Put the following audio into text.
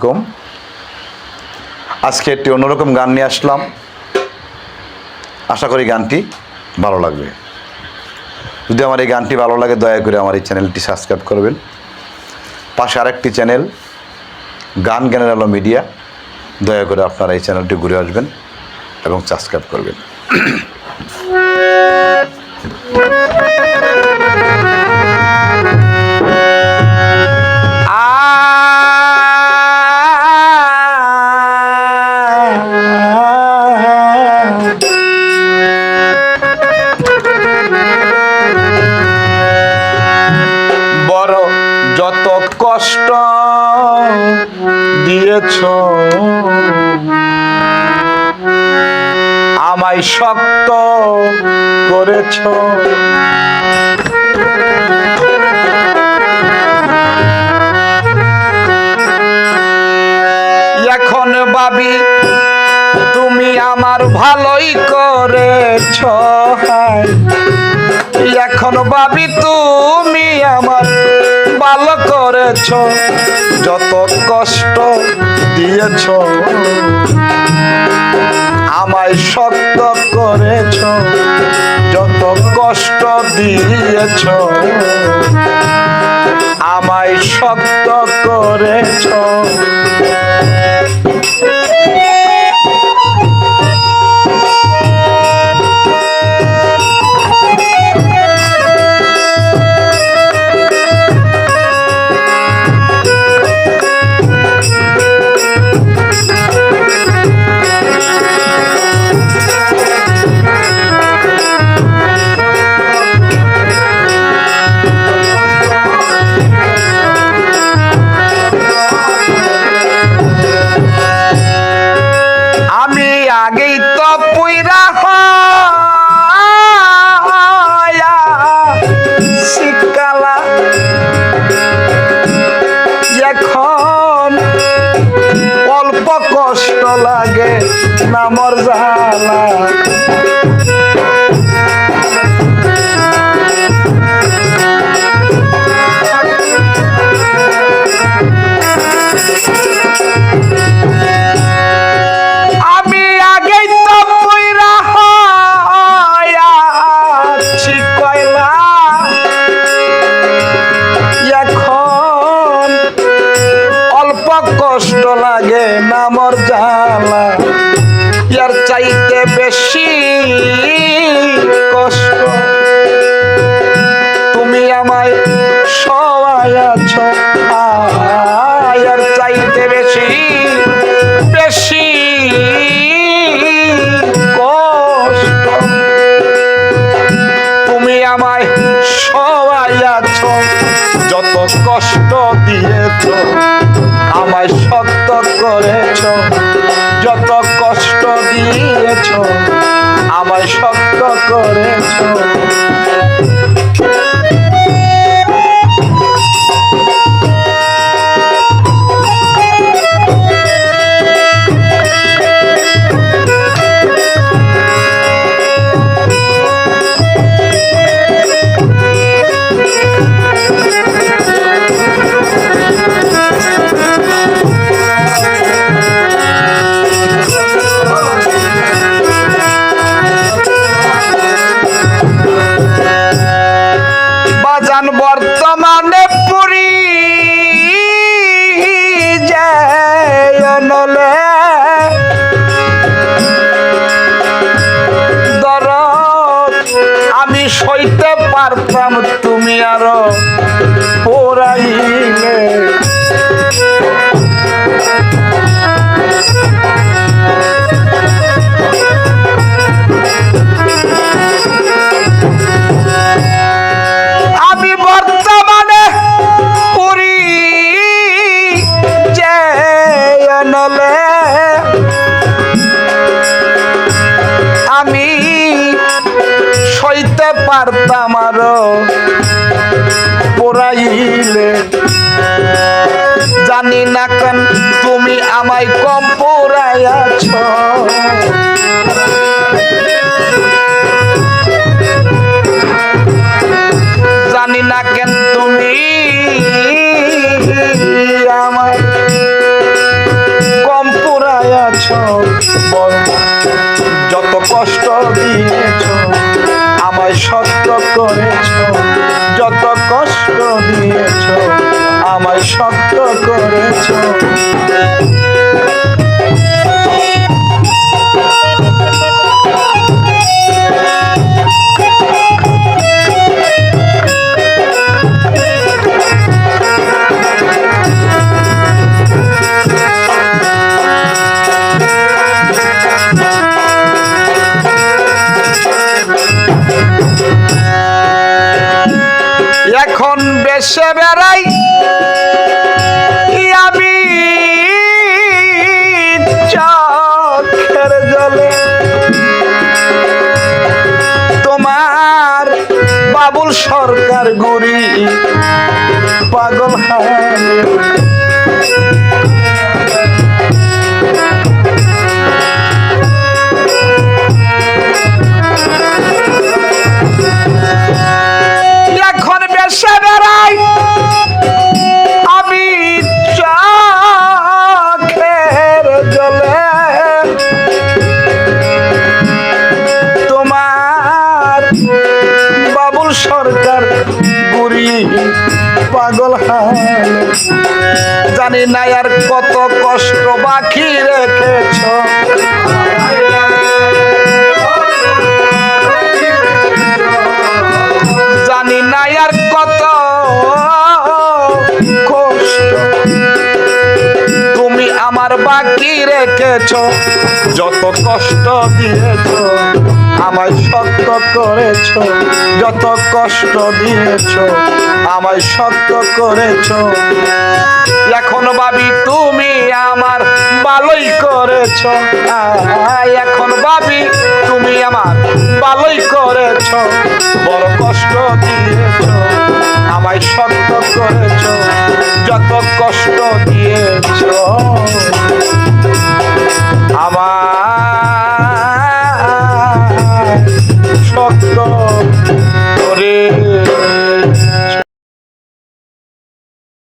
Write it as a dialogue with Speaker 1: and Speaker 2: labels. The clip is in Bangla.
Speaker 1: আলাইকুম। আজকে একটি অন্যরকম গান নিয়ে আসলাম। আশা করি গানটি ভালো লাগবে। যদি আমার এই গানটি ভালো লাগে, দয়া করে আমার এই চ্যানেলটি সাবস্ক্রাইব করবেন। পাশে আরেকটি চ্যানেল, গান জ্ঞানের আলো মিডিয়া। দয়া করে আপনারা এই চ্যানেলটি ঘুরে আসবেন এবং সাবস্ক্রাইব করবেন।
Speaker 2: দিয়েছ। আমায় শক্ত করেছ। এখন ভাবি তুমি আমার ভালোই করেছ এখন ভাবি তুমি আমার ভালো করেছ যত কষ্ট দিয়েছ আমায় শক্ত করেছ যত কষ্ট দিয়েছ। বেশি কষ্ট। তুমি আমায় সবাই আছো আয়ার চাইতে বেশি বেশি কষ্ট। তুমি আমায় সবাই আছো, যত কষ্ট দিয়েছ, আমায় শক্ত করেছ, যত দিয়েছ আমায় শক্ত করেছ। পারতাম তুমি আরও পোড়াইলে। পোড়াইলে। জানি না কেন তুমি আমায় কম পোড়াইয়াছ। জানি না কেন
Speaker 1: বেশে বেড়াই। আমি চোখের জলে। তোমার বাবুল সরকার গুরি পাগল হায় জানি না আর কত কষ্ট বাকি। আমার বাকি রেখেছ, যত কষ্ট দিয়েছ, আমায় সত্য করেছ, যত কষ্ট দিয়েছ, আমায় সত্য করেছ। এখন ভাবি তুমি আমার ভালোই করেছ এখন ভাবি তুমি আমার ভালোই করেছ। বড় কষ্ট দিয়েছ, আমায় সত্য